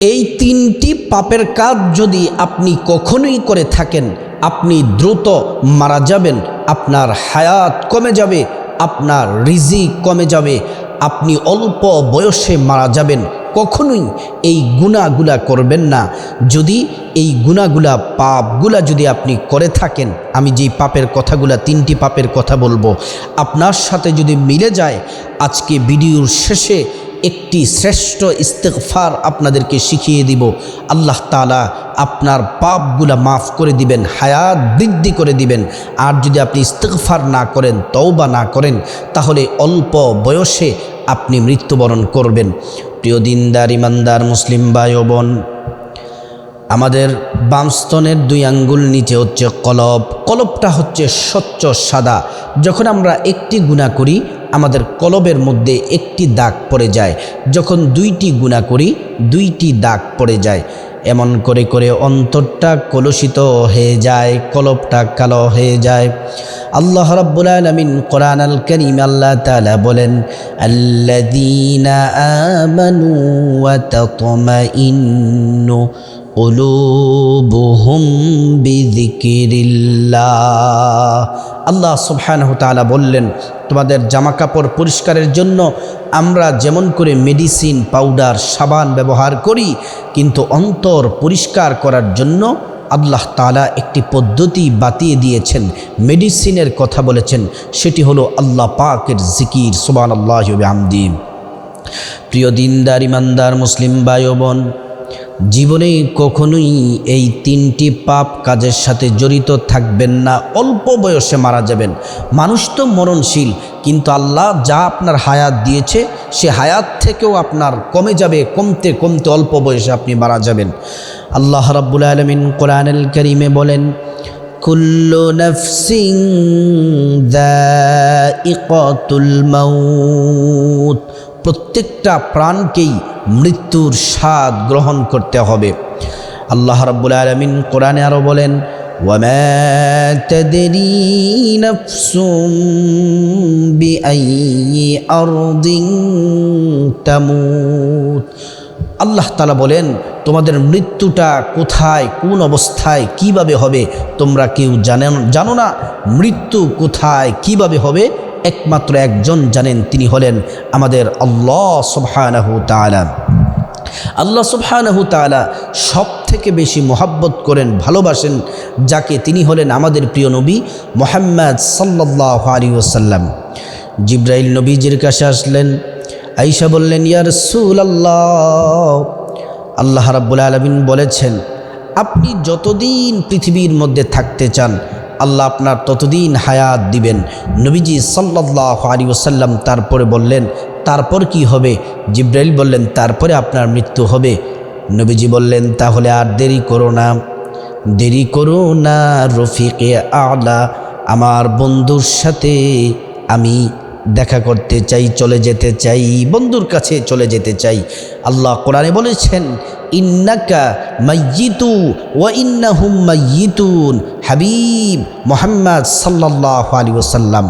এই তিনটি পাপের কাজ যদি আপনি কখনোই করে থাকেন, আপনি দ্রুত মারা যাবেন, আপনার হায়াত কমে যাবে, আপনার রিজি কমে যাবে, আপনি অল্প বয়সে মারা যাবেন, কখনোই এই গুণাগুলা করবেন না। যদি এই গুণাগুলা, পাপগুলা যদি আপনি করে থাকেন, আমি যেই পাপের কথাগুলা, তিনটি পাপের কথা বলব, আপনার সাথে যদি মিলে যায়, আজকে ভিডিওর শেষে একটি শ্রেষ্ঠ ইস্তেকফার আপনাদেরকে শিখিয়ে দিব। আল্লাহ তালা আপনার পাপগুলা মাফ করে দিবেন, হায়াত বৃদ্ধি করে দিবেন। আর যদি আপনি ইস্তেকফার না করেন, তওবা না করেন, তাহলে অল্প বয়সে আপনি মৃত্যুবরণ করবেন। প্রিয় দিনদার, ইমানদার, মুসলিম ভাই বোন, আমাদের বামস্তনের দুই আঙ্গুল নিচে হচ্ছে কলব। কলবটা হচ্ছে স্বচ্ছ সাদা। যখন আমরা একটি গুণা করি আমাদের কলবের মধ্যে একটি দাগ পড়ে যায়। যখন দুইটি গুণা করি, দুইটি দাগ পড়ে যায়। এমন করে করে অন্তরটা কলুষিত হয়ে যায়, কলবটা কালো হয়ে যায়। আল্লাহ রাব্বুল আলামিন কোরআন আল করিম আল্লাহ তাআলা বলেন, আল্লাযীনা আমানু ওয়া তাতমাইন্নু কুলুবুহুম বিযিকিরিল্লাহ আল্লাহ সুবহানাহু তাআলা বললেন, তোমাদের জামা কাপড় পরিষ্কারের জন্য আমরা যেমন করে মেডিসিন, পাউডার, সাবান ব্যবহার করি, কিন্তু অন্তর পরিষ্কার করার জন্য আল্লাহ তালা একটি পদ্ধতি বাতিয়ে দিয়েছেন, মেডিসিনের কথা বলেছেন, সেটি হলো আল্লাহ পাকের জিকির সুবান আল্লাহ আমদিম প্রিয় দিনদার, ইমানদার, মুসলিম বায়বন জীবনে কখনোই এই তিনটি পাপ কাজের সাথে জড়িত থাকবেন না। অল্প বয়সে মারা যাবেন। মানুষ তো মরণশীল, কিন্তু আল্লাহ যা আপনার হায়াত দিয়েছে, সে হায়াত থেকেও আপনার কমে যাবে। কমতে কমতে অল্প বয়সে আপনি মারা যাবেন। আল্লাহ রাব্বুল আলমিন কোরআনুল করিমে বলেন, কুল্লু নফসিং দাইকাতুল মাউত। প্রত্যেকটা প্রাণকেই মৃত্যুর স্বাদ গ্রহণ করতে হবে আল্লাহ রাব্বুল আলমিন কোরআনে আরও বলেন وما تدري نفس بأي أرض تموت আল্লাহ তালা বলেন তোমাদের মৃত্যুটা কোথায় কোন অবস্থায় কিভাবে হবে তোমরা কেউ জানেন জানো না মৃত্যু কোথায় কিভাবে হবে একমাত্র একজন জানেন তিনি হলেন আমাদের আল্লাহ সুবহানাহু তাআলা। আল্লাহ সুবহানাহু তাআলা সব থেকে বেশি মোহাব্বত করেন, ভালোবাসেন যাকে তিনি হলেন আমাদের প্রিয় নবী মোহাম্মদ সাল্লাহ আলী ওসাল্লাম জিব্রাইল নবীজির কাছে আসলেন আইসা বললেন ইয়ার সুল আল্লাহ আল্লাহ রাব্বুল আলমিন বলেছেন, আপনি যতদিন পৃথিবীর মধ্যে থাকতে চান আল্লাহ আপনার ততদিন হায়াত দিবেন। নবীজি সাল্লাহ আলী ওসাল্লাম তারপরে বললেন, তারপর কি হবে? জিব্রাইল বললেন, তারপরে আপনার মৃত্যু হবে। নবীজি বললেন, তাহলে আর দেরি করো না। দেরি করো না, রফিকে আলা। আমার বন্ধুর সাথে আমি দেখা করতে চাই, চলে যেতে চাই, বন্ধুর কাছে চলে যেতে চাই। আল্লাহ কোরআনে বলেছেন, ইন্নাকা মাইয়িতু ওয়া ইন্নাহুম মাইয়িতুন। হাবিব মোহাম্মদ সাল্লাহ আলী ওসাল্লাম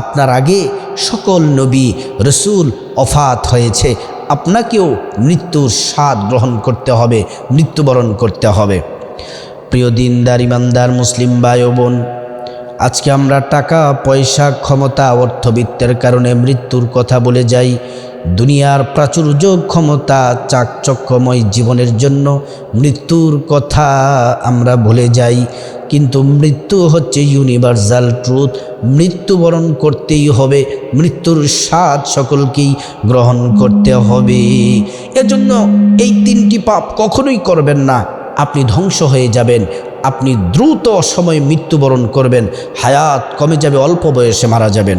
আপনার আগে সকল নবী রসুল অফাত হয়েছে, আপনাকেও মৃত্যুর স্বাদ গ্রহণ করতে হবে, মৃত্যুবরণ করতে হবে। প্রিয় দিনদার, ইমানদার, মুসলিম ভাই বোন আজকে আমরা টাকা, পয়সা, ক্ষমতা, অর্থবিত্তের কারণে মৃত্যুর কথা বলে যাই। দুনিয়ার প্রাচুর্য ক্ষমতা চাকচক্যময় জীবনের জন্য মৃত্যুর কথা আমরা ভুলে যাই। কিন্তু মৃত্যু হচ্ছে ইউনিভার্সাল ট্রুথ মৃত্যুবরণ করতেই হবে। মৃত্যুর স্বাদ সকলকেই গ্রহণ করতে হবে। এজন্য এই তিনটি পাপ কখনোই করবেন না। আপনি ধ্বংস হয়ে যাবেন। আপনি দ্রুত সময়ে মৃত্যুবরণ করবেন। হায়াত কমে যাবে, অল্প বয়সে মারা যাবেন।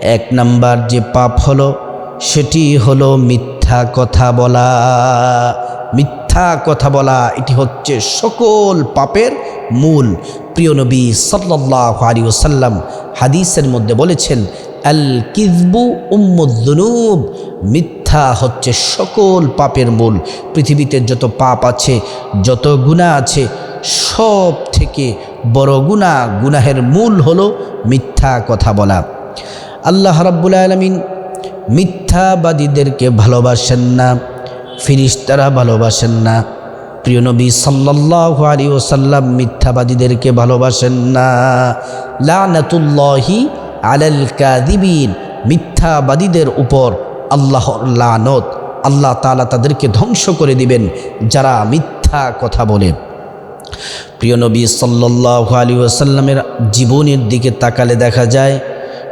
এক নাম্বার যে পাপ হলো সেটি হলো মিথ্যা কথা বলা। মিথ্যা কথা বলা, এটি হচ্ছে সকল পাপের মূল। প্রিয় নবী সাল্লাহ আলী ওসাল্লাম হাদিসের মধ্যে বলেছেন, আল কিজবু উম্মুদ্দুনুব মিথ্যা হচ্ছে সকল পাপের মূল। পৃথিবীতে যত পাপ আছে, যত গুণা আছে, সব থেকে বড় গুণা গুনাহের মূল হলো মিথ্যা কথা বলা। আল্লাহ রাব্বুল আলমিন মিথ্যাবাদীদেরকে ভালোবাসেন না, ফিরিস্তারা ভালোবাসেন না, প্রিয় নবী সাল্লাহ আলী ওসাল্লাম মিথ্যাবাদীদেরকে ভালোবাসেন না। লানাতুল্লাহি আলাল কাদিবিন মিথ্যাবাদীদের উপর আল্লাহর লানত, আল্লাহ তালা তাদেরকে ধ্বংস করে দিবেন যারা মিথ্যা কথা বলে। প্রিয় নবী সাল্লাহ আলী ওসাল্লামের জীবনের দিকে তাকালে দেখা যায়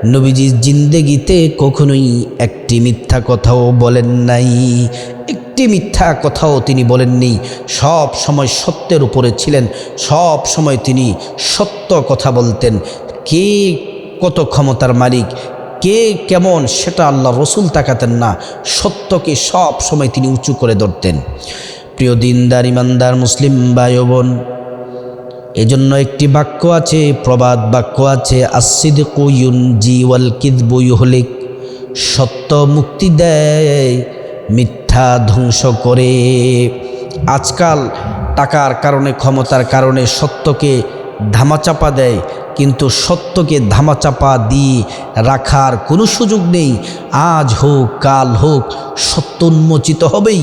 নবীজির জিন্দেগিতে কখনোই একটি মিথ্যা কথাও বলেন নাই। একটি মিথ্যা কথাও তিনি বলেননি সব সময় সত্যের উপরে ছিলেন। সব সময় তিনি সত্য কথা বলতেন। কে কত ক্ষমতার মালিক? কে কেমন সেটা আল্লাহ রসুল তাকাতেন না। সত্যকে সব সময় তিনি উঁচু করে ধরতেন। প্রিয় দিনদার, ইমানদার, মুসলিম ভাই ও বোন এজন্য একটি বাক্য আছে, প্রবাদ বাক্য আছে আসিদকু ইউনজি ওয়াল কিদবু ইউহলিক, সত্য মুক্তি দেয়, মিথ্যা ধ্বংস করে। আজকাল টাকার কারণে, ক্ষমতার কারণে সত্যকে ধামাচাপা দেয়, কিন্তু সত্যকে ধামাচাপা দিয়ে রাখার কোনো সুযোগ নেই। আজ হোক, কাল হোক, সত্য উন্মোচিত হবেই,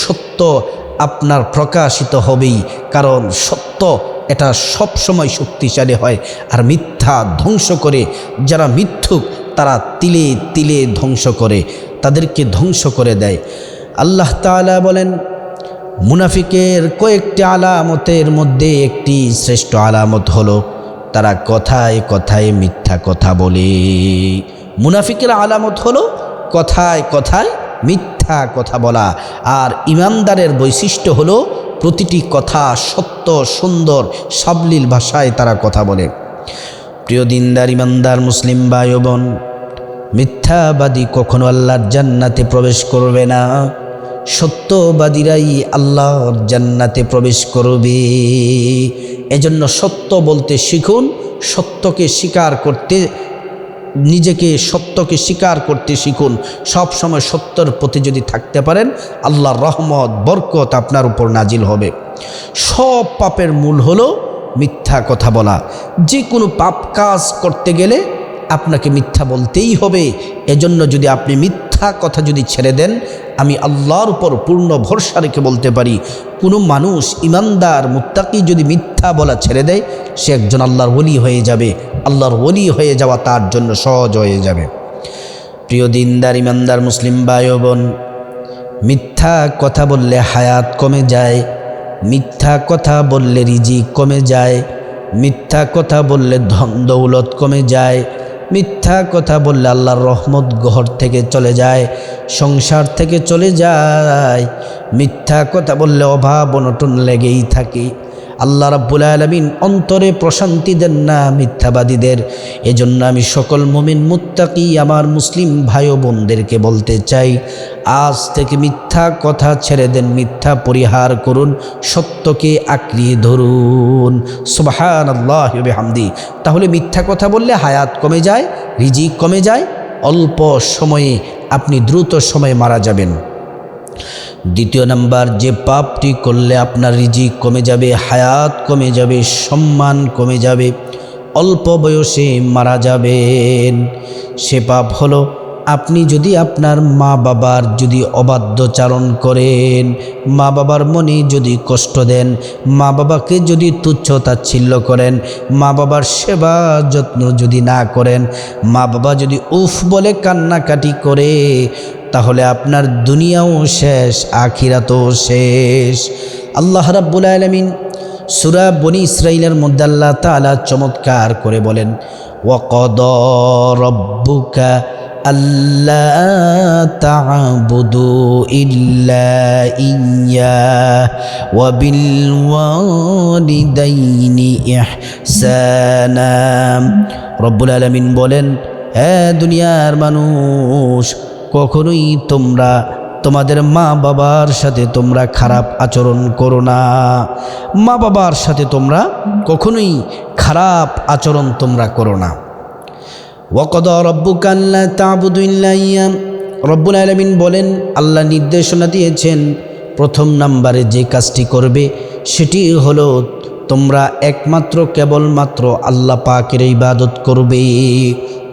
সত্য আপনার প্রকাশিত হবেই, কারণ সত্য এটা সব সময় শক্তিশালী হয় আর মিথ্যা ধ্বংস করে, যারা মিথ্যুক তারা তিলে তিলে ধ্বংস করে, তাদেরকে ধ্বংস করে দেয়। আল্লাহ তাআলা বলেন, মুনাফিকের কয়েকটি আলামতের মধ্যে একটি শ্রেষ্ঠ আলামত হলো, তারা কথায় কথায় মিথ্যা কথা বলে। মুনাফিকের আলামত হলো, কথায় কথায় মিথ্যা কথা বলা। আর ইমানদারের বৈশিষ্ট্য হলো প্রতিটি কথা সত্য, সুন্দর, সাবলীল ভাষায় তারা কথা বলে। প্রিয় দিনদার, ইমানদার মুসলিম ভাই বোন মিথ্যাবাদী কখনো আল্লাহর জান্নাতে প্রবেশ করবে না। সত্যবাদীরাই আল্লাহর জান্নাতে প্রবেশ করবে। এজন্য সত্য বলতে শিখুন, সত্যকে স্বীকার করতে নিজেকে সত্যকে স্বীকার করতে শিখুন। সব সময় সত্যর প্রতি যদি থাকতে পারেন আল্লাহর রহমত, বরকত আপনার উপর নাজিল হবে। সব পাপের মূল হলো মিথ্যা কথা বলা। যে কোনো পাপ কাজ করতে গেলে আপনাকে মিথ্যা বলতেই হবে। এজন্য যদি আপনি মিথ্যা কথা যদি ছেড়ে দেন, আমি আল্লাহর উপর পূর্ণ ভরসা রেখে বলতে পারি, কোনো মানুষ ইমানদার, মুত্তাকি যদি মিথ্যা বলা ছেড়ে দেয়, সে একজন আল্লাহর ওলি হয়ে যাবে। আল্লাহর ওলি হয়ে যাওয়া তার জন্য সহজ হয়ে যাবে। প্রিয় দিনদার, ইমানদার মুসলিম ও বোন মিথ্যা কথা বললে হায়াত কমে যায়, মিথ্যা কথা বললে রিজিক কমে যায়, মিথ্যা কথা বললে ধন দৌলত কমে যায় মিথ্যা কথা বললে আল্লাহর রহমত ঘর থেকে চলে যায়, সংসার থেকে চলে যায়। মিথ্যা কথা বললে অভাব, অনটন লেগেই থাকে। আল্লাহ রাব্বুল আলমিন অন্তরে প্রশান্তি দেন না মিথ্যাবাদীদের। এজন্য আমি সকল মুমিন মুত্তাকি, আমার মুসলিম ভাই বোনদেরকে বলতে চাই, আজ থেকে মিথ্যা কথা ছেড়ে দেন, মিথ্যা পরিহার করুন, সত্যকে আঁকড়িয়ে ধরুন। সুবাহান আল্লাহ হামদি তাহলে মিথ্যা কথা বললে হায়াত কমে যায়, রিজিক কমে যায়, অল্প সময়ে আপনি দ্রুত সময়ে মারা যাবেন। দ্বিতীয় নাম্বার, যে পাপটি করলে আপনার রিজিক কমে যাবে, হায়াত কমে যাবে, সম্মান কমে যাবে, অল্প বয়সে মারা যাবেন। সে পাপ হলো, আপনি যদি আপনার মা বাবার যদি অবাধ্যচারণ করেন, মা বাবার মনে যদি কষ্ট দেন, মা বাবাকে যদি তুচ্ছ তাচ্ছিল্য করেন, মা বাবার সেবা যত্ন যদি না করেন, মা বাবা যদি উফ বলে কান্নাকাটি করে তাহলে আপনার দুনিয়াও শেষ, আখিরাতও শেষ। আল্লাহ রাব্বুল আলমিন সুরা বনি ইসরাইলের মধ্যে আল্লাহ তালা চমৎকার করে বলেন ওকদ রব্বুকা তাবুদু ইল্লা ইয়া ওয়াবিল ওয়ালিদাইনি ইহসানা। রব্বুল আলমিন বলেন হ্যাঁ দুনিয়ার মানুষ কখনোই তোমরা তোমাদের মা বাবার সাথে তোমরা খারাপ আচরণ করো না। মা বাবার সাথে তোমরা কখনোই খারাপ আচরণ তোমরা করো না। ওকদ রব্বুকাল্লা তাবুদুল্লাইয়া রব্বুল আলমিন বলেন, আল্লাহ নির্দেশনা দিয়েছেন, প্রথম নাম্বারে যে কাজটি করবে সেটি হলো তোমরা একমাত্র কেবলমাত্র আল্লাহ পাকের ইবাদত করবে।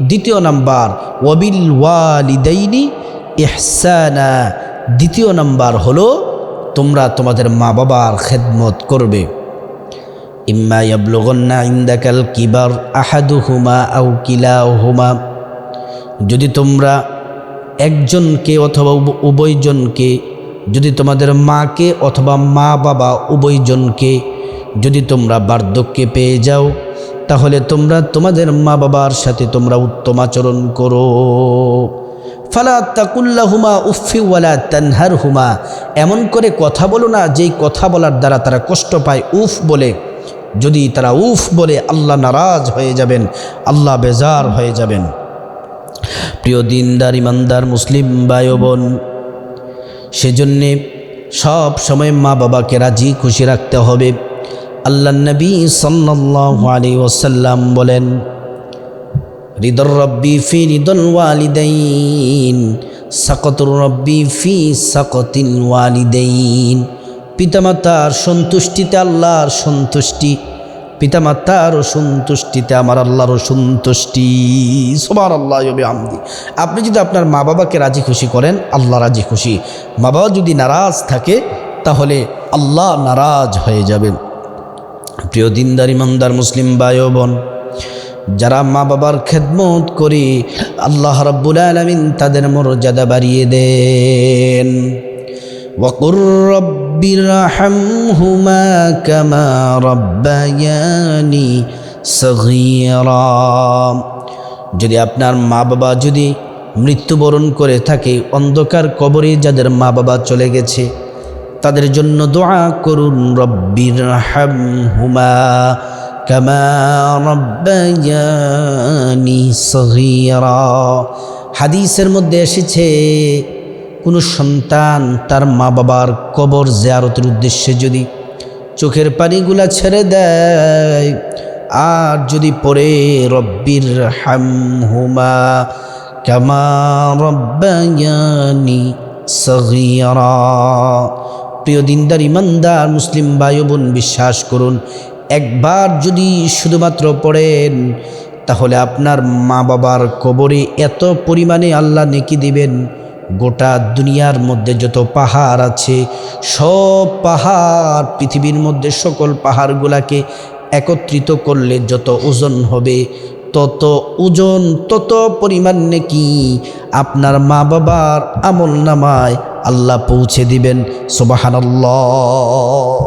দ্বিতীয় নাম্বার, ওয়াবিল ওয়ালিদাইনি ইহসানা। দ্বিতীয় নাম্বার হলো, তোমরা তোমাদের মা বাবার খেদমত করবে। ইম্মা ইয়াবলুগন্না ইন্দাকাল কিবার আহাদুহুমা আউ কিলাহুমা। যদি তোমরা একজনকে অথবা উভয়জনকে, যদি তোমাদের মাকে অথবা মা বাবা উভয়জনকে, যদি তোমরা বার্ধক্যে পেয়ে যাও তাহলে তোমরা তোমাদের মা বাবার সাথে তোমরা উত্তম আচরণ করো। ফালা তাকুল্লাহুমা উফি ওয়ালা তানহার হুমা এমন করে কথা বলো না, যেই কথা বলার দ্বারা তারা কষ্ট পায়। উফ বলে। যদি তারা উফ বলে, আল্লাহ নারাজ হয়ে যাবেন, আল্লাহ বেজার হয়ে যাবেন। প্রিয় দিনদার, ইমানদার, মুসলিম ও বোন সেজন্যে সব সময় মা বাবাকে রাজি, খুশি রাখতে হবে। আল্লাহ নবী সাল্লাল্লাহু আলাইহি ওয়াসাল্লাম বলেন, রিদর রব্বি ফি রিদল ওয়ালিদাইন, সাকতুর রব্বি ফি সাকতিল ওয়ালিদাইন। পিতামাতার সন্তুষ্টিতে আল্লাহর সন্তুষ্টি পিতামাতারও সন্তুষ্টিতে আমার আল্লাহরও সন্তুষ্টি। সবার আল্লাহ আমদি আপনি যদি আপনার মা বাবাকে রাজি খুশি করেন, আল্লাহ রাজি খুশি। মা বাবা যদি নারাজ থাকে, তাহলে আল্লাহ নারাজ হয়ে যাবেন। প্রিয় দিনদার ইমানদার মুসলিম ভাই ও বোন যারা মা বাবার খেদমত করে আল্লাহ রব্বুল আলমিন তাদের মর্যাদা বাড়িয়ে দেন وقل رب ارحمهما كما ربياني صغيرا যদি আপনার মা বাবা যদি মৃত্যুবরণ করে থাকে অন্ধকার কবরে যাদের মা বাবা চলে গেছে তাদের জন্য দোয়া করুন, রব্বির হুমা কামা রব্বায়ানি হাদিসের মধ্যে এসেছে, কোনো সন্তান তার মা বাবার কবর জিয়ারতের উদ্দেশ্যে যদি চোখের পানিগুলা ছেড়ে দেয়, আর যদি পরে রব্বির হাম হুমা কামা রব্বায়ানি সগীরা। প্রিয় দিনদার, ইমানদার মুসলিম ভাই বোন বিশ্বাস করুন, একবার যদি শুধুমাত্র পড়েন, তাহলে আপনার মা বাবার কবরে এত পরিমাণে আল্লাহ নেকি দিবেন, গোটা দুনিয়ার মধ্যে যত পাহাড় আছে, সব পাহাড়, পৃথিবীর মধ্যে সকল পাহাড়গুলাকে একত্রিত করলে যত ওজন হবে, তত ওজন, তত পরিমাণ নাকি আপনার মা বাবার আমল নামায় আল্লাহ পৌঁছে দিবেন, সোবাহানাল্লাহ।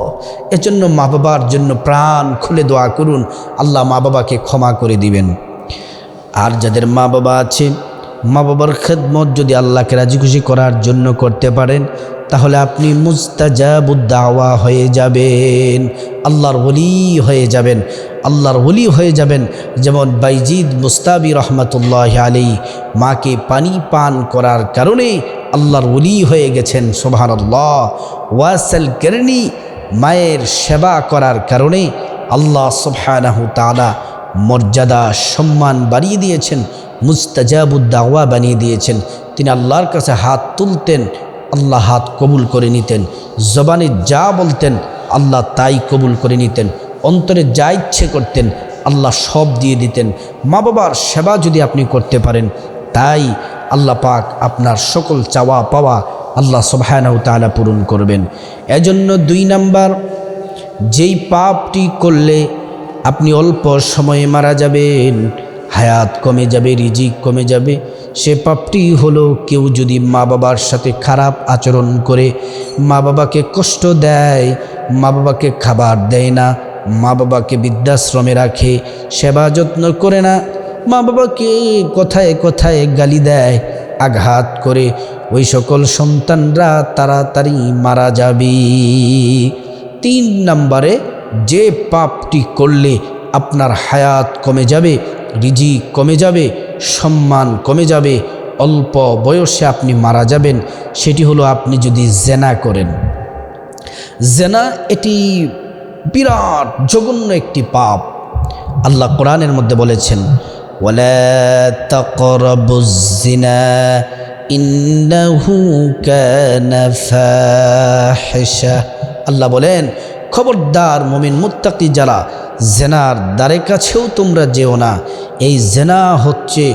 এজন্য মা বাবার জন্য প্রাণ খুলে দোয়া করুন, আল্লাহ মা বাবাকে ক্ষমা করে দিবেন। আর যাদের মা বাবা আছে, মা বাবার খেদমত যদি আল্লাহকে রাজি খুশি করার জন্য করতে পারেন, তাহলে আপনি মুস্তাজাবুদ্দাওয়া হয়ে যাবেন, আল্লাহর ওলি হয়ে যাবেন, আল্লাহর ওলি হয়ে যাবেন। যেমন বাইজিদ মুস্তাবি রহমতুল্লাহ আলী মাকে পানি পান করার কারণে আল্লাহর ওলি হয়ে গেছেন সোভান আল্লাহ ওয়াসাল কেরনি, মায়ের সেবা করার কারণে আল্লাহ সোভানাহু তালা মর্যাদা, সম্মান বাড়িয়ে দিয়েছেন মুস্তাজাবুদ্দাওয়া বানিয়ে দিয়েছেন। তিনি আল্লাহর কাছে হাত তুলতেন, আল্লাহ হাত কবুল করে নিতেন। জবানে যা বলতেন, আল্লাহ তাই কবুল করে নিতেন। অন্তরে যা ইচ্ছে করতেন, আল্লাহ সব দিয়ে দিতেন। মা বাবার সেবা যদি আপনি করতে পারেন, তাই আল্লাহ পাক আপনার সকল চাওয়া পাওয়া আল্লাহ সবাহানাউ তালা পূরণ করবেন। এজন্য দুই নাম্বার, যেই পাপটি করলে আপনি অল্প সময়ে মারা যাবেন, হায়াত কমে যাবে, রিজিক কমে যাবে, সে পাপটি হলো কেউ যদি মা বাবার সাথে খারাপ আচরণ করে মা বাবাকে কষ্ট দেয় মা বাবাকে খাবার দেয় না মা বাবাকে বৃদ্ধাশ্রমে রাখে, সেবা যত্ন করে না মা বাবাকে কথায় কথায় গালি দেয়? আঘাত করে ওই সকল সন্তানরা তাড়াতাড়ি মারা যাবে। তিন নম্বরে, যে পাপটি করলে আপনার হায়াত কমে যাবে রিজি কমে যাবে, সম্মান কমে যাবে, অল্প বয়সে আপনি মারা যাবেন, সেটি হলো আপনি যদি জেনা করেন। জেনা এটি বিরাট জঘন্য একটি পাপ। আল্লাহ কোরআনের মধ্যে বলেছেন ولا تقربوا الزنا إنه كان فاحشة আল্লাহ বলেন খবরদার মুমিন মুত্তাকি যারা জেনার দ্বারে কাছেও তোমরা যেও না এই জেনা হচ্ছে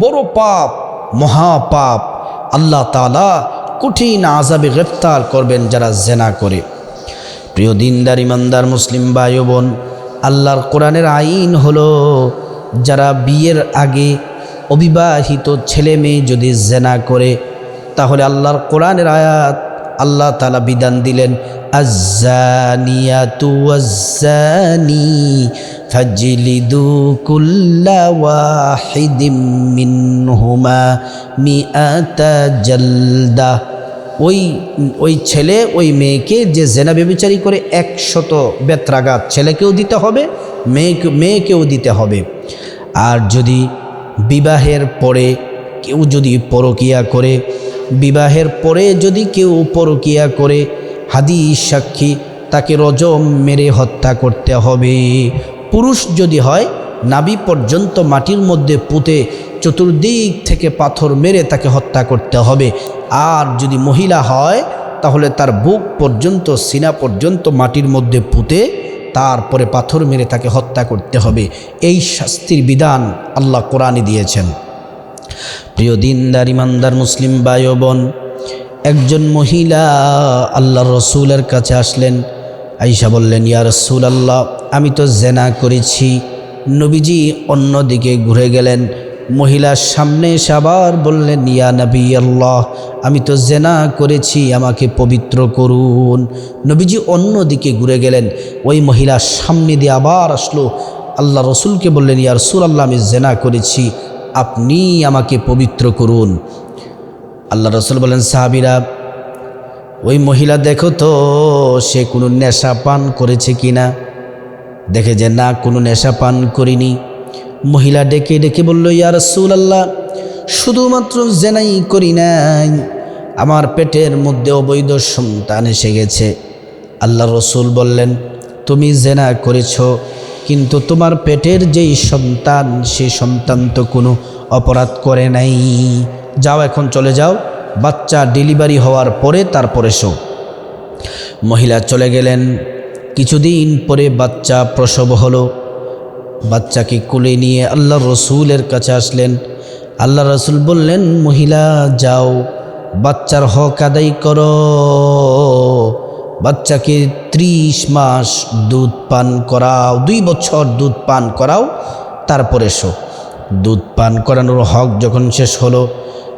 বড় পাপ মহাপাপ আল্লাহ তালা কঠিন আজাবে গ্রেপ্তার করবেন যারা জেনা করে প্রিয় দিনদার ইমানদার মুসলিম ভাই ও বোন আল্লাহর কোরআনের আইন হলো যারা বিয়ের আগে অবিবাহিত ছেলে মেয়ে যদি জেনা করে, তাহলে আল্লাহর কোরআনের আয়াত আল্লাহ তালা বিধান দিলেন মিনহুমা মিআতা জালদা। ওই ওই ছেলে, ওই মেয়েকে যে জেনা বেবিচারি করে একশত বেত্রাঘাত ছেলেকেও দিতে হবে, মেয়েকে, মেয়েকেও দিতে হবে। আর যদি বিবাহের পরে কেউ যদি পরকিয়া করে, বিবাহের পরে যদি কেউ পরকিয়া করে, হাদিস সাক্ষী, তাকে রজম মেরে হত্যা করতে হবে। পুরুষ যদি হয় নাবি পর্যন্ত মাটির মধ্যে পুঁতে চতুর্দিক থেকে পাথর মেরে তাকে হত্যা করতে হবে। আর যদি মহিলা হয়, তাহলে তার বুক পর্যন্ত, সিনা পর্যন্ত মাটির মধ্যে পুঁতে তারপরে পাথর মেরে তাকে হত্যা করতে হবে। এই শাস্তির বিধান আল্লাহ কোরআনে দিয়েছেন। প্রিয় দিনদার, ইমানদার মুসলিম ভাই ও বোন একজন মহিলা আল্লাহ রসুলের কাছে আসলেন। আইসা বললেন, ইয়া রসুল আল্লাহ আমি তো জেনা করেছি। নবীজি অন্যদিকে ঘুরে গেলেন। মহিলার সামনে এসে আবার বললেন, ইয়া নবী আল্লাহ, আমি তো জেনা করেছি, আমাকে পবিত্র করুন। নবীজি অন্যদিকে ঘুরে গেলেন। ওই মহিলার সামনে দিয়ে আবার আসলো। আল্লাহ রসুলকে বললেন, ইয়া রসুল আল্লাহ আমি জেনা করেছি, আপনি আমাকে পবিত্র করুন। আল্লাহ রসুল বলেন সাহাবিরা, ওই মহিলা দেখো তো, সে কোনো নেশা পান করেছে কি না দেখে যে না, কোনো নেশা পান করিনি। মহিলা ডেকে ডেকে বলল, ইয়া রসুল আল্লাহ শুধুমাত্র জেনাই করি নাই। আমার পেটের মধ্যে অবৈধ সন্তান এসে গেছে। আল্লাহ রসুল বললেন, তুমি জেনা করেছ, কিন্তু তোমার পেটের যেই সন্তান সেই সন্তান তো কোনো অপরাধ করে নাই। যাও এখন চলে যাও, বাচ্চা ডেলিভারি হওয়ার পরে তারপরে শো। মহিলা চলে গেলেন। কিছুদিন পরে বাচ্চা প্রসব হলো। বাচ্চাকে কোলে নিয়ে আল্লাহ রসুলের কাছে আসলেন। আল্লাহ রসুল বললেন, মহিলা, যাও, বাচ্চার হক আদায় করো। বাচ্চাকে ত্রিশ মাস দুধ পান করাও, দুই বছর দুধ পান করাও, তারপরে শো দুধ পান করানোর হক যখন শেষ হলো,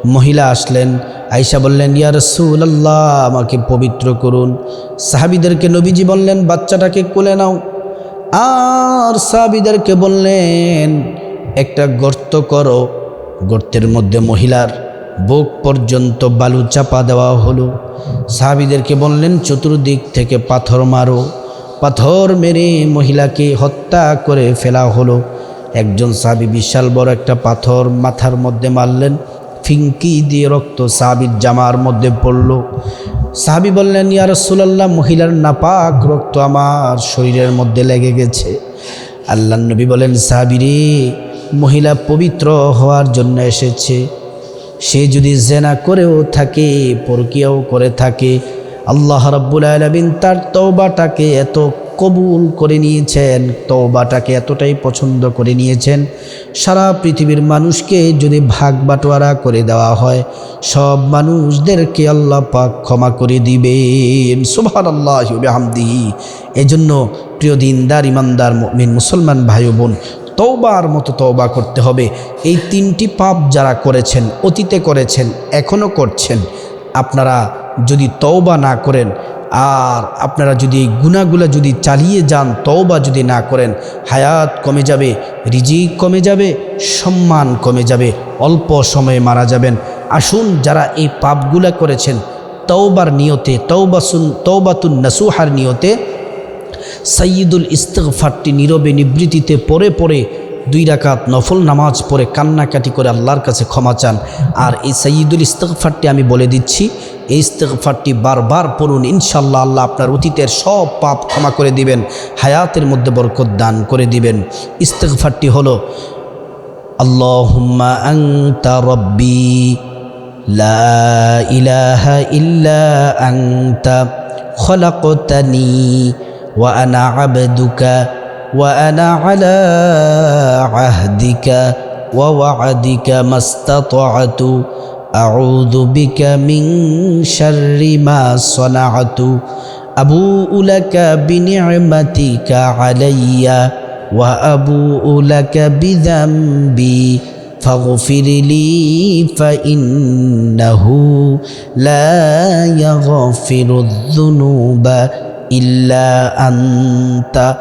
মহিলা আসলেন। আইসা বললেন, ইয়া রসুল আল্লাহ আমাকে পবিত্র করুন। সাহাবিদেরকে নবীজি বললেন, বাচ্চাটাকে কোলে নাও। আর সাহাবিদেরকে বললেন, একটা গর্ত করো। গর্তের মধ্যে মহিলার বুক পর্যন্ত বালু চাপা দেওয়া হলো। সাহাবিদেরকে বললেন, চতুর্দিক থেকে পাথর মারো। পাথর মেরে মহিলাকে হত্যা করে ফেলা হলো। একজন সাহাবি বিশাল বড় একটা পাথর মাথার মধ্যে মারলেন। ফিঙ্কি দিয়ে রক্ত সাহাবির জামার মধ্যে পড়ল। সাহাবি বললেন, ইয়া রসুলাল্লাহ, মহিলার নাপাক রক্ত আমার শরীরের মধ্যে লেগে গেছে। আল্লাহ নবী বলেন সাহাবিরে মহিলা পবিত্র হওয়ার জন্য এসেছে। সে যদি জেনা করেও থাকে, পরকিয়াও করে থাকে, আল্লাহ রাব্বুল আলমিন তার তওবাটাকে এত কবুল করে নিয়েছেন, তওবাটাকে এতটাই পছন্দ করে নিয়েছেন। সারা পৃথিবীর মানুষকে যদি ভাগ বাটোয়ারা করে দেওয়া হয়, সব মানুষদেরকে আল্লাহ পাক ক্ষমা করে দিবেন। সুভান আল্লাহ হামদিহি এজন্য প্রিয় দিনদার, ইমানদার মিন মুসলমান ভাই বোন, তওবার মতো তওবা করতে হবে। এই তিনটি পাপ যারা করেছেন, অতীতে করেছেন এখনও করছেন, আপনারা যদি তওবা না করেন আর আপনারা যদি গুণাগুলা যদি চালিয়ে যান, তওবা যদি না করেন, হায়াত কমে যাবে, রিজিক কমে যাবে, সম্মান কমে যাবে, অল্প সময়ে মারা যাবেন। আসুন যারা এই পাপগুলা করেছেন, তওবার নিয়তে তৌবাসুন তৌবাতুন নাসুহার নিয়তে সাইয়দুল ইস্তফারটি নীরবে নিবৃত্তিতে পরে পরে দুই রাকাত নফল নামাজ পড়ে কান্নাকাটি করে আল্লাহর কাছে ক্ষমা চান। আর এই সাইদুল ইস্তেকফারটি আমি বলে দিচ্ছি, এই ইস্তেকফারটি বারবার পড়ুন ইনশাল্লাহ আল্লাহ আপনার অতীতের সব পাপ ক্ষমা করে দিবেন, হায়াতের মধ্যে বরকত দান করে দিবেন। ইস্তেকফারটি হল আল্লাহ আংতা রব্বি, লা ইলাহা ইল্লা আংতা ওয়া وأنا على عهدك ووعدك ما استطعت. أعوذ بك من شر ما صنعت. أبوء لك بنعمتك علي وأبوء لك بذنبي. فاغفر لي فإنه لا يغفر الذنوب إلا أنت.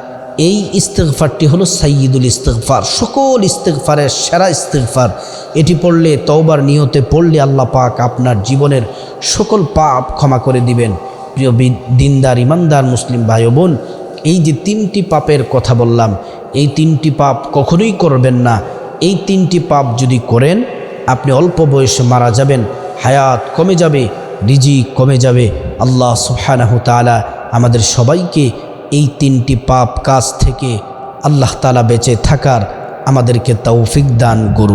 এই ইস্তেগফারটি হলো সাইয়দুল ইস্তেগফার, সকল ইস্তেগফারের সেরা ইস্তেগফার। এটি পড়লে, তওবার নিয়তে পড়লে আল্লাহ পাক আপনার জীবনের সকল পাপ ক্ষমা করে দিবেন। প্রিয় দিনদার, ইমানদার মুসলিম ভাই বোন এই যে তিনটি পাপের কথা বললাম, এই তিনটি পাপ কখনোই করবেন না। এই তিনটি পাপ যদি করেন, আপনি অল্প বয়সে মারা যাবেন, হায়াত কমে যাবে রিজি কমে যাবে। আল্লাহ সুবহানাহু তাআলা আমাদের সবাইকে এই তিনটি পাপ কাজ থেকে আল্লাহ তালা বেঁচে থাকার আমাদেরকে তৌফিক দান করুন।